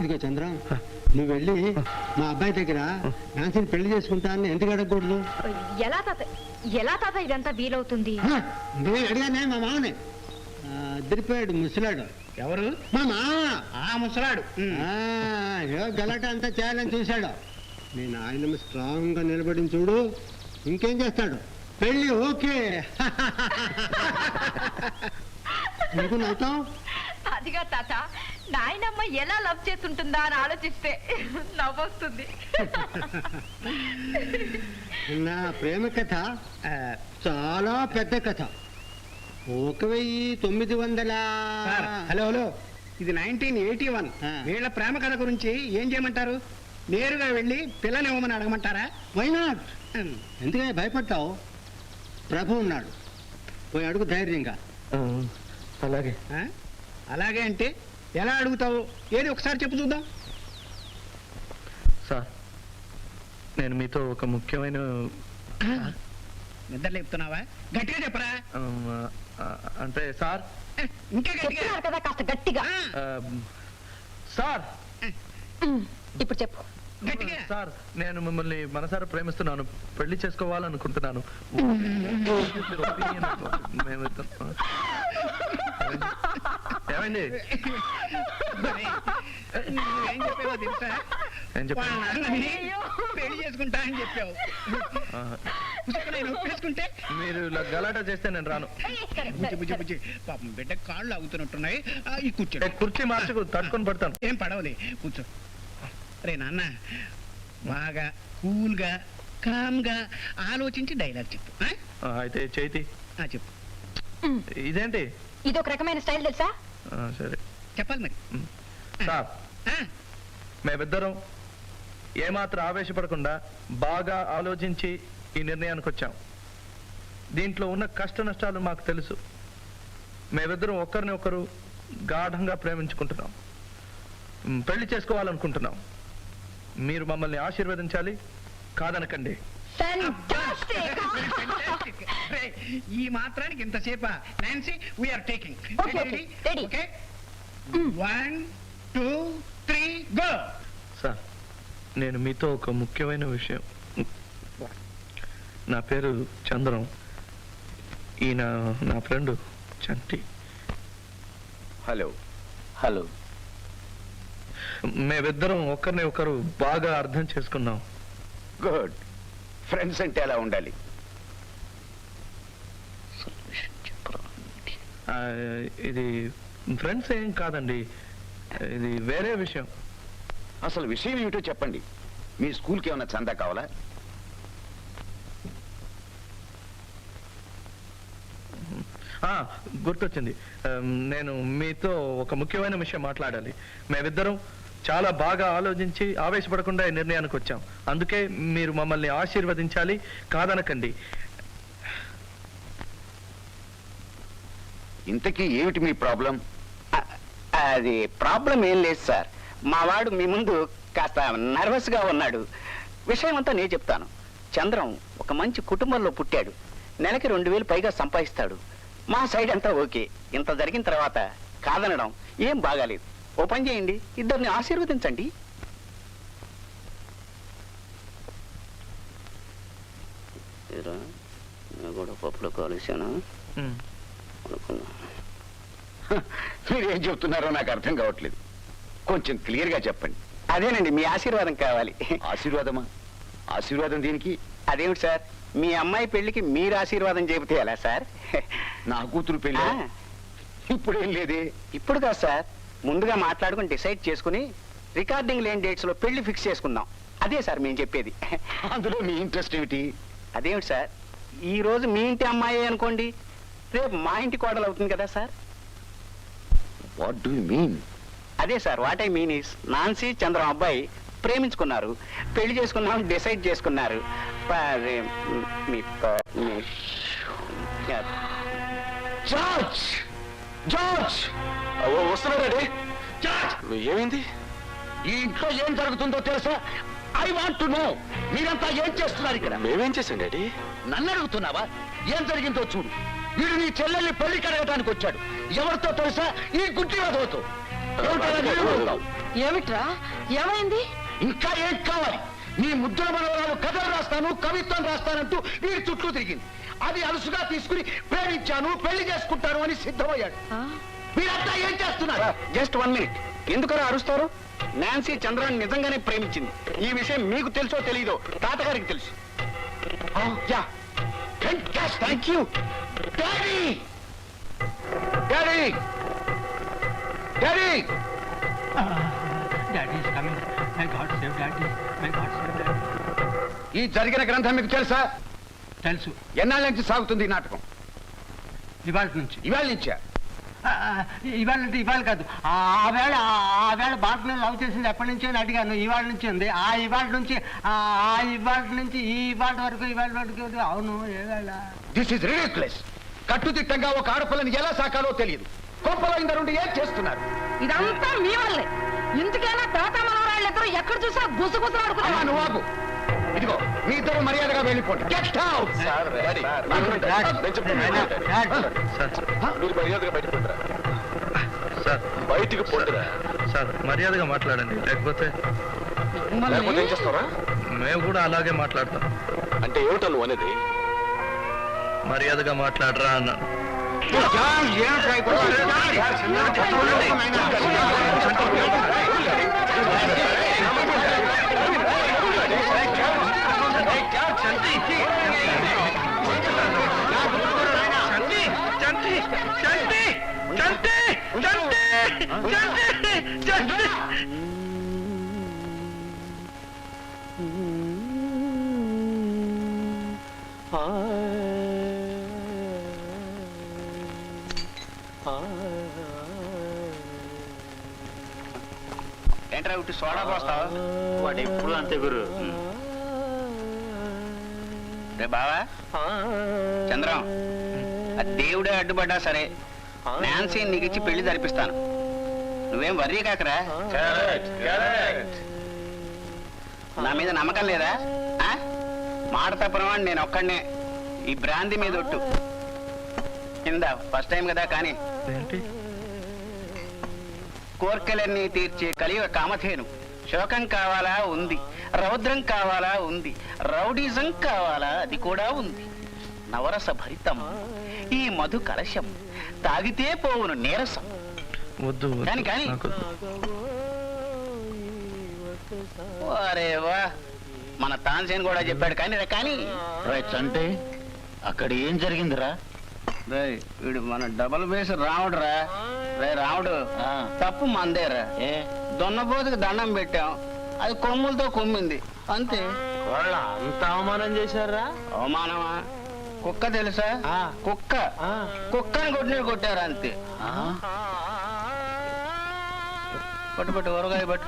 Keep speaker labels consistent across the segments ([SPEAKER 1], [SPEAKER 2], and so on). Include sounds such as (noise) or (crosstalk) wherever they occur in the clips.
[SPEAKER 1] ఇదిగో చంద్రం నువ్వు వెళ్ళి మా అబ్బాయి దగ్గర నాన్సీని పెళ్ళి చేసుకుంటా అని ఎందుకు అడగకూడదు?
[SPEAKER 2] ఎలా తాత ఎలా తాత ఇదంతా వీలవుతుంది?
[SPEAKER 1] నేను అడిగానే మా మామనే. ఆ, అదిరిపోయాడు ముసలాడు.
[SPEAKER 3] ఎవరు?
[SPEAKER 1] మా మామ.
[SPEAKER 3] ఆ ముసలాడు.
[SPEAKER 1] ఆ, ఏదో గలాట అంతా చేయాలని చూశాడు. నేను ఆయన స్ట్రాంగ్గా నిలబడి చూడు ఇంకేం చేస్తాడు? పెళ్ళి ఓకే. (laughs) ఎందుకు నవ్వుతావు?
[SPEAKER 2] అదిగా తాత నాయనమ్మ ఎలా లవ్ చేస్తుంటుందా అని ఆలోచిస్తే నవ్వొస్తుంది.
[SPEAKER 1] నా ప్రేమ కథ ఆ, చాలా పెద్ద కథ. ఒక వెయ్యి తొమ్మిది వందల
[SPEAKER 3] సార్ హలో హలో. ఇది నైన్టీన్ ఎయిటీ వన్.
[SPEAKER 1] ఆ.
[SPEAKER 3] వీళ్ళ ప్రేమ కథ గురించి ఏం చేయమంటారు? నేరుగా వెళ్ళి పిల్లని ఇవ్వమని అడగమంటారా?
[SPEAKER 1] Why not
[SPEAKER 3] um.
[SPEAKER 1] ఎందుకని భయపడతావు? ప్రభు ఉన్నాడు. పోయి అడుగు ధైర్యంగా.
[SPEAKER 4] అలాగే.
[SPEAKER 3] ఆ? అలాగే అంటే? ఎలా అడుగుతావు? ఏది ఒకసారి చెప్పు చూద్దాం.
[SPEAKER 4] సార్ నేను మీతో ఒక ముఖ్యమైన
[SPEAKER 3] నిద్ర లేపుతున్నావా? గట్టిగా చెప్పరా.
[SPEAKER 4] ఆమ్, ఆ, అంటే సార్
[SPEAKER 3] ఇంకా గట్టిగా.
[SPEAKER 2] చెప్తున్నారు కదా కాస్త గట్టిగా.
[SPEAKER 3] ఆ,
[SPEAKER 4] సార్.
[SPEAKER 2] ఉమ్, ఇప్పుడు చెప్పు.
[SPEAKER 3] గట్టిగా.
[SPEAKER 4] సార్ నేను మిమ్మల్ని మనసారా ప్రేమిస్తున్నాను పెళ్ళి చేసుకోవాలనుకుంటున్నాను. మీరు opinion మేమిద్దరం- (laughs) ఏమైంది?
[SPEAKER 3] మరి నువ్వేం చెప్పావో తెలుసా?
[SPEAKER 4] ఏం చెప్పాను?
[SPEAKER 3] వాళ్ళ నాన్నని పెళ్ళి చేసుకుంటా అని చెప్పావు. నేను ఒప్పేసుకుంటే?
[SPEAKER 4] మీరు ఇలా గలాటా చేస్తే నేను రాను.
[SPEAKER 3] బుజ్జి బుజ్జి బుజ్జి పాపం బిడ్డ కాళ్ళు అవుతున్నట్టున్నాయి ఆ, ఈ
[SPEAKER 4] ఏ,
[SPEAKER 3] కూర్చో
[SPEAKER 4] కుర్చీ మార్చుకు తట్టుకొని పడతాను.
[SPEAKER 3] ఏం పడవలే కూర్చో. రే నాన్న బాగా కూల్గా కామ్గా ఆలోచించి డైలాగ్ చెప్పు ఆ?
[SPEAKER 4] ఆ, అయితే చేతి
[SPEAKER 3] ఆ, చెప్పు.
[SPEAKER 4] ఇదేంటి?
[SPEAKER 2] ఇది ఒక రకమైన స్టైల్ తెలుసా?
[SPEAKER 4] సరే.
[SPEAKER 3] చెప్పాలి మరి.
[SPEAKER 4] సార్. మేమిద్దరం ఏమాత్రం ఆవేశపడకుండా బాగా ఆలోచించి ఈ నిర్ణయానికి వచ్చాం దీంట్లో ఉన్న కష్ట నష్టాలు మాకు తెలుసు. మేమిద్దరం ఒకరిని ఒకరు గాఢంగా ప్రేమించుకుంటున్నాం. పెళ్ళి చేసుకోవాలనుకుంటున్నాం. మీరు మమ్మల్ని ఆశీర్వదించాలి. కాదనకండి.
[SPEAKER 2] Fantastic!
[SPEAKER 3] very fantastic. రే, ఈ మాత్రానికి ఇంతసేపా Nancy we're taking
[SPEAKER 2] Okay, okay. Ready.
[SPEAKER 3] Okay one two three go
[SPEAKER 4] sir నేను మీతో ఒక ముఖ్యమైన విషయం. నా పేరు చంద్రం. ఈయన నా ఫ్రెండ్ చంటి.
[SPEAKER 5] హలో. హలో.
[SPEAKER 4] మేమిద్దరం ఒకరిని ఒకరు బాగా అర్థం చేసుకున్నాం.
[SPEAKER 5] గుడ్. ఫ్రెండ్స్ అంటే ఎలా ఉండాలి?
[SPEAKER 4] ఆ, ఇది ఫ్రెండ్స్ ఏం కాదండి. ఇది వేరే విషయం.
[SPEAKER 5] అసలు విషయం ఏమిటో చెప్పండి. మీ స్కూల్కి ఏమైనా చందా కావాలా?
[SPEAKER 4] ఆ, గుర్తొచ్చింది. నేను మీతో ఒక ముఖ్యమైన విషయం మాట్లాడాలి. మేమిద్దరం చాలా బాగా ఆలోచించి ఆవేశపడకుండా ఈ నిర్ణయానికి వచ్చాం. అందుకే మీరు మమ్మల్ని ఆశీర్వదించాలి కాదనకండి.
[SPEAKER 5] ఇంతకీ ఏమిటి మీ ప్రాబ్లం?
[SPEAKER 6] అది ప్రాబ్లం ఏం లేదు సార్. మా వాడు మీ ముందు కాస్త నర్వస్గా ఉన్నాడు. విషయం అంతా నేను చెప్తాను. చంద్రం ఒక మంచి కుటుంబంలో పుట్టాడు. నెలకి రెండు వేలు పైగా సంపాదిస్తాడు. మా సైడ్ అంతా ఓకే. ఇంత జరిగిన తర్వాత కాదనడం ఏం బాగాలేదు. ఓ పని చేయండి. ఇద్దరిని ఆశీర్వదించండి. కూడా పప్పులో
[SPEAKER 5] మీరు ఏం చెప్తున్నారో నాకు అర్థం కావట్లేదు. కొంచెం క్లియర్గా చెప్పండి.
[SPEAKER 6] అదేనండి మీ ఆశీర్వాదం కావాలి.
[SPEAKER 5] ఆశీర్వాదమా? ఆశీర్వాదం దీనికి?
[SPEAKER 6] అదేమిటి సార్? మీ అమ్మాయి పెళ్ళికి మీరు ఆశీర్వాదం చెబితే ఎలా సార్?
[SPEAKER 5] నా కూతురు పెళ్ళి? ఇప్పుడేం లేదే?
[SPEAKER 6] ఇప్పుడు కాదు సార్. ముందుగా మాట్లాడుకుని డిసైడ్ చేసుకుని రికార్డింగ్ లేని డేట్స్లో పెళ్ళి ఫిక్స్ చేసుకుందాం. అదే సార్ మేము చెప్పేది.
[SPEAKER 5] అందులో మీ ఇంట్రెస్ట్ ఏమిటి?
[SPEAKER 6] అదేమిటి సార్? ఈ రోజు మీ ఇంటి అమ్మాయి అనుకోండి. రేపు మా ఇంటి కోడలు అవుతుంది కదా సార్?
[SPEAKER 5] వాట్ డూ మీన్
[SPEAKER 6] అదే sir what I mean is Nancy Chandram అబ్బాయి ప్రేమించుకున్నారు. పెళ్ళి చేసుకున్నాం డిసైడ్ చేసుకున్నారు. మీ-
[SPEAKER 5] జార్జ్ జార్జ్! వస్తున్నాడండి జార్జ్!
[SPEAKER 7] ఏమైంది?
[SPEAKER 5] ఈ ఇంట్లో ఏం జరుగుతుందో తెలుసా? ఐ వాంట్ టు నో మీరంతా ఏం చేస్తున్నారు ఇక్కడ?
[SPEAKER 7] మేమేం చేసాం డాడీ?
[SPEAKER 5] నన్ను అడుగుతున్నావా? ఏం జరిగిందో చూడు. వీడు నీ చెల్లెల్ని పెళ్ళి కడగటానికి వచ్చాడు. ఎవరితో తెలుసా? ఈ గుడ్డి నిలబడతావు?
[SPEAKER 8] ఏమిట్రా? ఏమైంది?
[SPEAKER 5] ఇంకా ఏం కావాలి? నీ ముద్దుల మనవరాలు కథలు రాస్తాను కవిత్వం రాస్తానంటూ వీడి చుట్టూ తిరిగింది. అది అలుసుగా తీసుకుని ప్రేమించాను పెళ్ళి చేసుకుంటాను అని సిద్ధమయ్యాడు. మీరంతా ఏం చేస్తున్నారు?
[SPEAKER 6] జస్ట్ వన్ మినిట్ ఎందుకలా అరుస్తారు? నాన్సీ చంద్రాన్ని నిజంగానే ప్రేమించింది. ఈ విషయం మీకు తెలుసో తెలీదో తాతగారికి తెలుసు.
[SPEAKER 5] Yeah. Thank you daddy daddy daddy ఈ జరిగిన గ్రంథం మీకు తెలుసా?
[SPEAKER 1] తెలుసు.
[SPEAKER 5] ఎన్నాళ్ళ నుంచి సాగుతుంది ఈ నాటకం?
[SPEAKER 1] ఇవాళ నుంచి.
[SPEAKER 5] ఇవాళ నుంచా?
[SPEAKER 1] ఇవాళ అంటే ఇవాళ కాదు. ఆ ఆ వేళ ఆ- వేళ బాటను లవ్ చేసింది ఎప్పటి నుంచి అని అడిగాను. ఇవాళ నుంచి ఉంది. ఆ ఇవాళ నుంచి ఆ ఆ ఇవాళ నుంచి ఈ ఇవాళ వరకు ఇవాళ వరకు. అవును ఏ వేళ?
[SPEAKER 5] దిస్ ఇస్ రిడిక్యులస్ కట్టుదిట్టంగా ఒక ఆడపిల్లని ఎలా సాకాలో తెలియదు. కొంపలో ఇంద నుండి ఏం చేస్తున్నారు?
[SPEAKER 8] ఇదంతా మీ వల్లే. ఇందుకైనా తాత మనవరాళ్ళిద్దరూ ఎక్కడ చూసినా
[SPEAKER 5] అమ్మా
[SPEAKER 8] గుసగుసలాడుకున్నారు
[SPEAKER 5] నువ్వు. ఇదిగో మీ ఇద్దరు మర్యాదగా వెళ్ళిపోండి. గెట్ అవుట్
[SPEAKER 4] సార్
[SPEAKER 7] మీరు మర్యాదగా బయటకు పోండిరా.
[SPEAKER 4] సార్
[SPEAKER 7] బయటికి పోండిరా.
[SPEAKER 4] సార్ మర్యాదగా మాట్లాడండి. లేకపోతే
[SPEAKER 7] లేకపోతే ఏం చేస్తారా
[SPEAKER 4] మేము కూడా అలాగే మాట్లాడతాం.
[SPEAKER 7] అంటే ఏమిటా నువ్వు అనేది?
[SPEAKER 4] మర్యాదగా మాట్లాడరా అన్నాను. చంటి చంటి చంటి చంటి చంటి చంటి
[SPEAKER 6] ఏంట్రా ఉట్టి సోడా పోస్తావు వాడు ఎప్పుడు అంతే గురు. రే బావా చంద్రం. దేవుడే అడ్డుపడ్డా సరే. నాన్సీ నీకు ఇచ్చి పెళ్ళి జరిపిస్తాను. నువ్వేం వర్రీ కాకరా? నా మీద నమ్మకం లేదా? ఆ? మాట తప్పనవాడిని నేను ఒక్కడనే. ఈ బ్రాంతి మీద ఒట్టు. కింద ఫస్ట్ టైం కదా కానీ. కోర్కెలన్నీ తీర్చే కలియుగ కామధేను. శోకం కావాలా ఉంది. రౌద్రం కావాలా ఉంది. రౌడీజం కావాలా అది కూడా ఉంది. నవరస భరితం ఈ మధు కలశం తాగితే పోవును నీరసం.
[SPEAKER 4] వద్దు.
[SPEAKER 6] కానీ, కానీ.
[SPEAKER 4] నాకు
[SPEAKER 6] అరే వా మన తాన్సేన్ కూడా చెప్పాడు కానీ రా కానీ.
[SPEAKER 5] అంటే అక్కడ ఏం జరిగిందిరా?
[SPEAKER 6] రేయ్, వీడు మన డబల్ బేస్ రాముడురా రే. రాముడు తప్పు మందేరా. ఏ? దొన్నపోతుకి దండం పెట్టాం. అది కొమ్ములతో కొమ్మింది. అంతే.
[SPEAKER 7] వాళ్ళ అంత అవమానం చేశారా?
[SPEAKER 6] అవమానమా? కుక్క తెలుసా? కుక్క. కుక్కని కొట్టినట్టు కొట్టారు అంతే. పట్టు పట్టు ఊరగాయ పట్టు.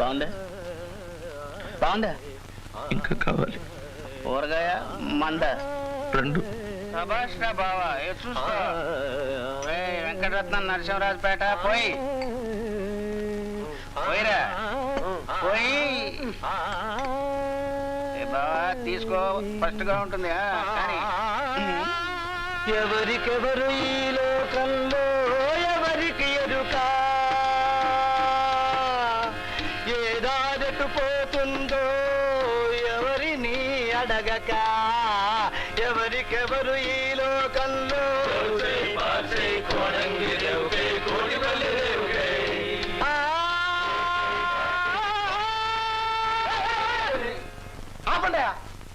[SPEAKER 6] బాగుందా? బాగుందా?
[SPEAKER 4] ఇంకా కావాలి.
[SPEAKER 6] ఊరగాయ మంద.
[SPEAKER 4] రెండు.
[SPEAKER 6] సభాష్ రా బావా ఏ ఏయ్, వెంకటరత్నం నరసింహరాజుపేట పోయి. తీసుకో. ఫస్ట్గా ఉంటుంది
[SPEAKER 5] ఎవరికెవరు ఈ లోకంలో ఎవరికి ఎరుక ఏదాదటు పోతుందో ఎవరిని అడగక? ఎవరికెవరు ఈ లోకంలో?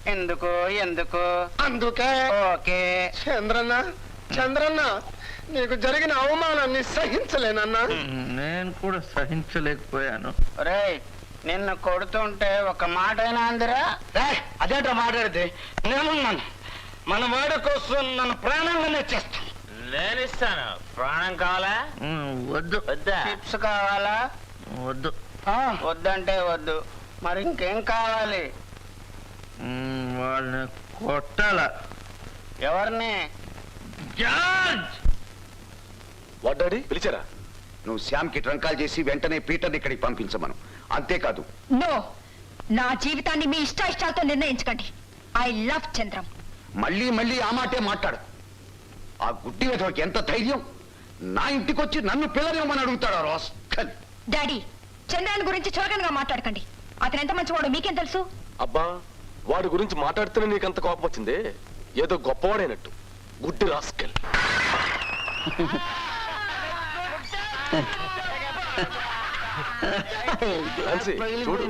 [SPEAKER 6] ఎందుకు ఎందుకు?
[SPEAKER 1] అందుకే.
[SPEAKER 6] ఓకే.
[SPEAKER 1] చంద్రన్న చంద్రన్న నీకు జరిగిన అవమానాన్ని సహించలేనన్నా.
[SPEAKER 4] నేను కూడా సహించలేకపోయాను.
[SPEAKER 6] రేయ్ నిన్ను కొడుతుంటే ఒక మాట అయినా అందిరా
[SPEAKER 5] అదేంటో మాట్లాడితే? నేనున్నాను. మన వాడి కోసం నన్ను ప్రాణంగానే చేస్తాను
[SPEAKER 7] నేను ఇస్తాను. ప్రాణం కావాలా?
[SPEAKER 4] వద్దు.
[SPEAKER 7] వద్దా?
[SPEAKER 6] చిప్స్ కావాలా?
[SPEAKER 4] వద్దు.
[SPEAKER 6] వద్దంటే వద్దు. మరి ఇంకేం కావాలి?
[SPEAKER 4] వాళ్ళని కొట్టాల.
[SPEAKER 6] ఎవరిని?
[SPEAKER 4] జార్జ్!
[SPEAKER 7] వడ్డాడి పిలిచారా?
[SPEAKER 5] నువ్వు శ్యామ్కి ట్రంకాలు చేసి వెంటనే పీటర్ని ఇక్కడికి పంపించమను. అంతేకాదు.
[SPEAKER 8] నో! నా జీవితాన్ని మీ ఇష్ట ఇష్టాలతో నిర్ణయించకండి. I love Chandram.
[SPEAKER 5] మళ్ళీ మళ్ళీ ఆ మాటే మాట్లాడు. ఆ గుడ్డి వెధవకి ఎంత ధైర్యం? నా ఇంటికొచ్చి నన్ను పిల్లనివ్వమని అడుగుతాడు రాస్కల్.
[SPEAKER 8] డాడీ చంద్రాన్ని గురించి చులకనగా మాట్లాడకండి. అతను ఎంత మంచివాడు మీకేం తెలుసు?
[SPEAKER 7] అబ్బా వాడి గురించి మాట్లాడితేనే నీకంత కోపం వచ్చింది? ఏదో గొప్పవాడైనట్టు. గుడ్డి రాస్కెల్. చూడు.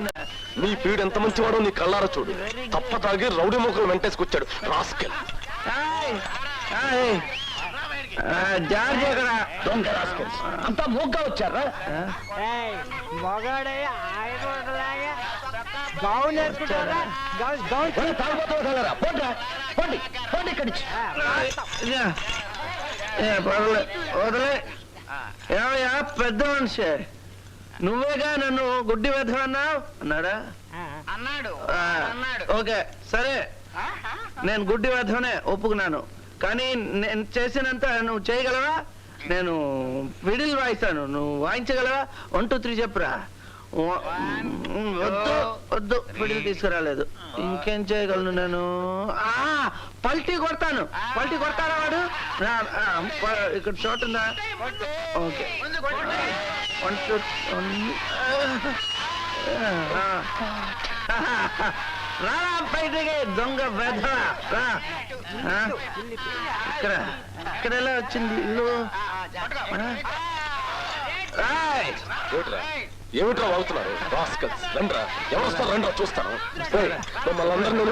[SPEAKER 7] నీ పీడు ఎంత మంచివాడో నీ కళ్ళారా చూడు. తప్ప తాగి రౌడీ మొక్కలు వెంటేసుకొచ్చాడు రాస్కెల్.
[SPEAKER 5] అంతా మోగ్గా వచ్చారా?
[SPEAKER 1] మగాడే ఆయన ఒకలాగే గౌన్ వేసుకుంటారా గౌన్ గౌన్
[SPEAKER 5] ఒరే, తాగుబోతు వదలరా. పోండ్రా. పోండి పోండి ఇక్కడి నుంచి.
[SPEAKER 9] పర్లే వదిలే. ఏమయ్యా పెద్ద మనిషి. నువ్వేగా నన్ను గుడ్డి వెధవన్నావు అన్నాడా?
[SPEAKER 6] అన్నాడు
[SPEAKER 9] ఓకే సరే. నేను గుడ్డి వెధవనే ఒప్పుకున్నాను. కానీ నేను చేసినంత నువ్వు చేయగలవా? నేను ఫిడిల్ వాయిస్తాను. నువ్వు వాయించగలవా? వన్ టూ త్రీ చెప్పురా. వద్దు వద్దు. పిడికి తీసుకురాలేదు. ఇంకేం చేయగలను నేను? ఆ పల్టీ కొడతాను. పల్టీ కొడతారా వాడు? ఇక్కడ చోటు ఉందా? ఓకే. వన్ టూ రా బయటికి దొంగ వెధ ఇక్కడ ఇక్కడ ఎలా వచ్చింది ఇల్లు? రాయ్.
[SPEAKER 7] ఏమిట్రా ఏమిట్రా రాస్కల్స్ రండ్రా ఎవరు వస్తారు రండ్రా చూస్తాను మమ్మల్ని అందరినీ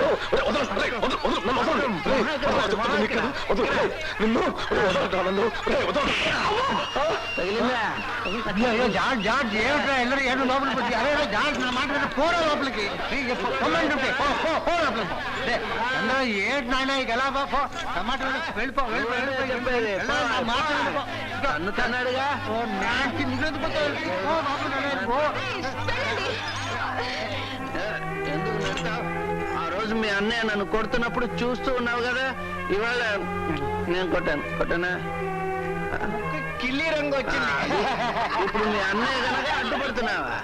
[SPEAKER 7] నిన్ను
[SPEAKER 1] ఏమిట్రా ఏడు లోపలికి వచ్చి అరే నా మాట పోరా లోపలికి పో లోపలికి ఏంటి నాయన ఇక ఎలా పో టమాటా వెళ్ళిపో వెళ్ళిపో వెళ్ళిపో
[SPEAKER 9] చెప్పేది
[SPEAKER 1] వెళ్ళిపో, నా మాట విను, పో. ఇదిగో,
[SPEAKER 9] అన్ను తన్నాడుగా
[SPEAKER 1] ఓ నాకి
[SPEAKER 9] ఎందుకు నడతావు? ఆ రోజు మీ అన్నయ్య నన్ను కొడుతున్నప్పుడు చూస్తూ ఉన్నావు కదా ఇవాళ నేను కొట్టాను. కొట్టానా?
[SPEAKER 1] కిల్లి రంగు వచ్చింది.
[SPEAKER 9] ఇప్పుడు మీ అన్నయ్య కనుక అడ్డుపడుతున్నావా?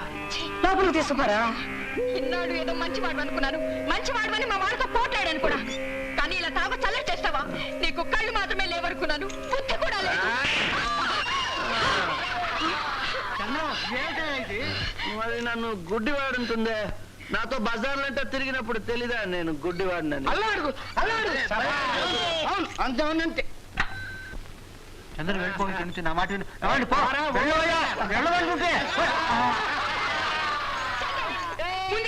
[SPEAKER 8] తీసుకురా ఇన్నాడు ఏదో మంచివాడు అనుకున్నాను. మంచివాడు అని మా వాళ్ళతో పోట్లాడాను కూడా. కానీ ఇలా తాగ చల్లరి చేస్తావా? నీకు కళ్ళు మాత్రమే లేవనుకున్నాను. బుద్ధి కూడా లేదు.
[SPEAKER 1] ఏంటో
[SPEAKER 9] మరి నన్ను గుడ్డివాడుంటుందే. నాతో బజార్లంటే తిరిగినప్పుడు తెలీదా నేను గుడ్డివాడినని?
[SPEAKER 1] అల్లాడు అల్లాడు అవును చంద్ర వెళ్ళిపో ఇక్కడి నుంచి నా మాట విను. పో. వెళ్ళవయ్యా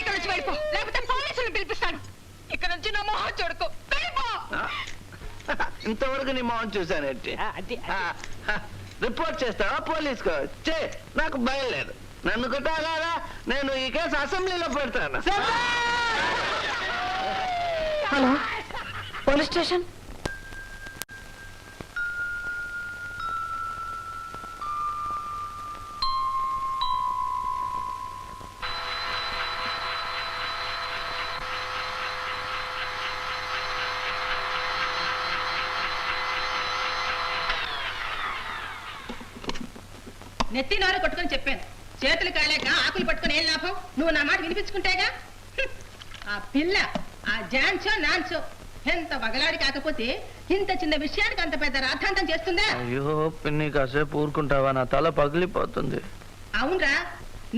[SPEAKER 8] నుంచి వెళ్ళిపో లేకపోతే పోలీసులు పిలిపిస్తాను. ఇక్కడ నుంచి నా మొహం చూడుకో. వెళ్ళిపో.
[SPEAKER 9] ఇంతవరకు నీ మొహం చూశానేంటి? రిపోర్ట్ చేస్తావా పోలీసుకు? చే నాకు భయం లేదు. నన్ను కొట్టాలా నేను ఈ కేసు అసెంబ్లీలో పెడతాను.
[SPEAKER 8] Hello police station? కాలేక ఆకులు పట్టుకొని ఏం లాభం? నువ్వు నా మాట వినిపించుకుంటేగా. ఆ పిల్ల ఆ జాన్సో నాన్సో ఎంత వగలాడి కాకపోతే ఇంత చిన్న విషయానికి అంత పెద్ద రాద్ధాంతం చేస్తుందా?
[SPEAKER 9] అయ్యో పిన్ని కాసేపు ఊరుకుంటావా? నా తల పగిలిపోతుంది.
[SPEAKER 8] అవునరా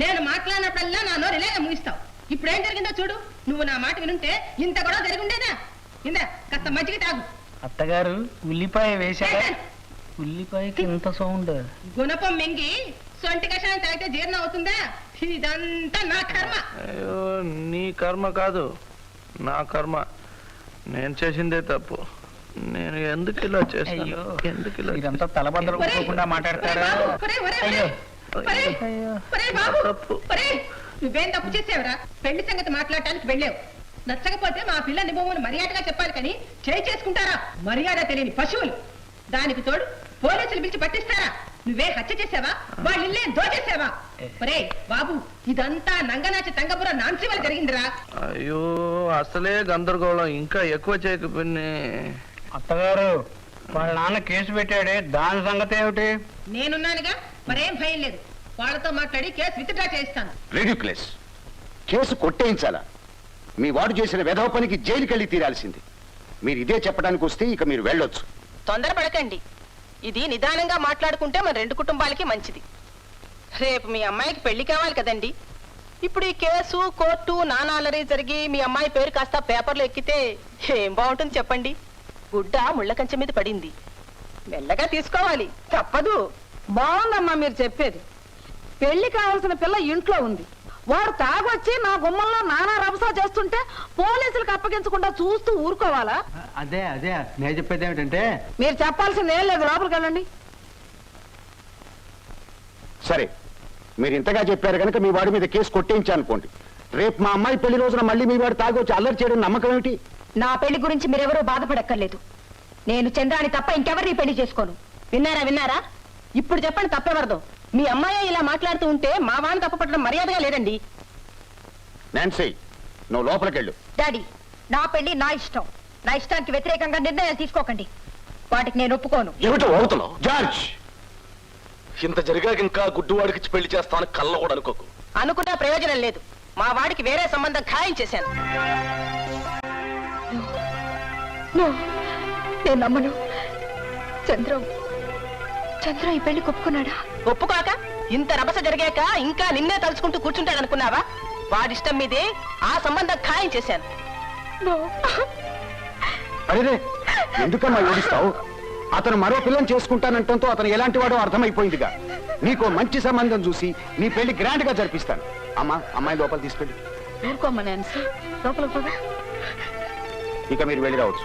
[SPEAKER 8] నేను మాట్లాడినప్పుడల్లా నా నోరు ఇలాగే ముగిస్తావు ఇప్పుడు ఏం జరిగిందో చూడు. నువ్వు నా మాట వినుంటే ఇంత కూడా జరిగి ఉండేదా ఇందా కాస్త మజ్జిగ తాగు.
[SPEAKER 9] అత్తగారు ఉల్లిపాయ వేశారా. ఉల్లిపాయకి ఇంత సౌండ్.
[SPEAKER 8] గుణపం మింగి సొంటి కషాయం తాగితే జీర్ణం అవుతుందా? ఇదంతా నా కర్మ.
[SPEAKER 9] అయ్యో నీ కర్మ కాదు. నా కర్మ. నేను చేసిందే తప్పు. నేను ఎందుకు ఇలా చేశాను? ఎందుకు ఇలా
[SPEAKER 10] ఇదంతా తలబద్దలు
[SPEAKER 8] ఒరేయ్,
[SPEAKER 10] పోకుండా మాట్లాడతారా?
[SPEAKER 8] ఒరేయ్ బాబు, ఒరేయ్, ఒరేయ్,
[SPEAKER 10] అయ్యో.
[SPEAKER 8] ఒరేయ్, ఒరేయ్ బాబు,
[SPEAKER 9] తప్పు.
[SPEAKER 8] ఒరేయ్, నువ్వేం తప్పు చేసావురా? పెళ్ళి సంగతి మాట్లాడటానికి వెళ్ళావు. నచ్చకపోతే మా పిల్ల నిబొమ్మను మర్యాదగా చెప్పాలి కానీ చేయి చేసుకుంటారా? మర్యాద తెలియని పశువులు. దానికి తోడు పోలీసులు పిలిచి పట్టిస్తారా? నువ్వే హత్య చేసావా? వాళ్ళ ఇల్లే దోచేసావా? ఒరేయ్ బాబు ఇదంతా నంగనాచి తంగపుర నాన్సీ వల్ల జరిగిందిరా.
[SPEAKER 9] అయ్యో అసలే గందరగోళం. ఇంకా ఎక్కువ చేయకు పిన్ని.
[SPEAKER 10] అత్తగారు వాళ్ళ నాన్న కేసు పెట్టాడే దాని సంగతి ఏమిటి?
[SPEAKER 8] నేనున్నానుగా మరేం భయం లేదు. వాళ్ళతో మాట్లాడి కేసు విత్డ్రా చేయిస్తాను.
[SPEAKER 5] రెడ్యుక్లెస్ కేసు కొట్టేయించాలా? మీ వాడు చేసిన వెధవ పనికి జైలుకెళ్ళి తీరాల్సింది. మీరు ఇదే చెప్పడానికి వస్తే ఇక మీరు వెళ్ళొచ్చు.
[SPEAKER 11] తొందరపడకండి. ఇది నిదానంగా మాట్లాడుకుంటే మన రెండు కుటుంబాలకి మంచిది. రేపు మీ అమ్మాయికి పెళ్ళి కావాలి కదండి. ఇప్పుడు ఈ కేసు కోర్టు నానాలరీ జరిగి మీ అమ్మాయి పేరు కాస్త పేపర్లో ఎక్కితే ఏం బాగుంటుంది చెప్పండి. గుడ్డ ముళ్ళ కంచె మీద పడింది. మెల్లగా తీసుకోవాలి. తప్పదు.
[SPEAKER 12] బాగుందమ్మా మీరు చెప్పేది. పెళ్ళి కావాల్సిన పిల్ల ఇంట్లో ఉంది. వాడు తాగొచ్చి నా గుమ్మంలో నానా రభసా చేస్తుంటే పోలీసులకు అప్పగించకుండా చూస్తూ ఊరుకోవాలా?
[SPEAKER 1] అదే అదే. నేను చెప్పేది ఏమిటంటే
[SPEAKER 12] మీరు చెప్పాల్సింది ఏం లేదు. లోపలికి వెళ్ళండి.
[SPEAKER 5] సరే. మీరు ఇంతగా చెప్పారు కనుక మీ వాడి మీద కేసు కొట్టేయించా అనుకోండి రేపు మా అమ్మాయి పెళ్ళి రోజున మళ్ళీ మీ వాడు తాగొచ్చి అల్లరి చేయడం నమ్మకం ఏమిటి?
[SPEAKER 2] నా పెళ్ళి గురించి మీరెవరూ బాధపడక్కర్లేదు. నేను చంద్రాని తప్ప ఇంకెవరిని పెళ్ళి చేసుకోను.
[SPEAKER 11] విన్నారా విన్నారా? ఇప్పుడు చెప్పండి తప్పెవరదో. మీ అమ్మాయి ఇలా మాట్లాడుతూ ఉంటే మా వాడిని తప్పపట్టడం మర్యాదగా లేదండి.
[SPEAKER 5] నాన్సీ నువ్వు లోపలికెళ్ళు.
[SPEAKER 2] డాడీ నా పెళ్ళి నా ఇష్టం. నా ఇష్టానికి వ్యతిరేకంగా నిర్ణయాలు తీసుకోకండి. వాటికి నేను ఒప్పుకోను.
[SPEAKER 7] ఏమిటో అవుతున్నావు
[SPEAKER 5] జార్జ్!
[SPEAKER 7] ఇంత జరిగాక ఇంకా గుడ్డువాడికి పెళ్ళి చేస్తానని కళ్ళ కూడా అనుకోకు.
[SPEAKER 11] అనుకున్నా ప్రయోజనం లేదు. మా వాడికి వేరే సంబంధం ఖాయం చేశాను.
[SPEAKER 2] నేను నమ్మను. చంద్రం చంద్రం ఈ పెళ్ళి ఒప్పుకున్నాడా
[SPEAKER 11] ఒప్పుకోక ఇంత రభస జరిగాక ఇంకా నిన్నే తలుచుకుంటూ కూర్చుంటాడనుకున్నావా? వాడిష్టం మీదే ఆ సంబంధం ఖాయం చేశాను.
[SPEAKER 5] అరే ఎందుకమ్మా ఏడుస్తావు? అతను మరో పిల్లని చేసుకుంటానంటంతో అతను ఎలాంటి వాడో అర్థమైపోయిందిగా. నీకు మంచి సంబంధం చూసి నీ పెళ్ళి గ్రాండ్గా జరిపిస్తాను. అమ్మా అమ్మాయి లోపల తీసుకెళ్ళి.
[SPEAKER 12] ఊరుకోమ్మా
[SPEAKER 5] ఇక మీరు వెళ్ళి రావచ్చు.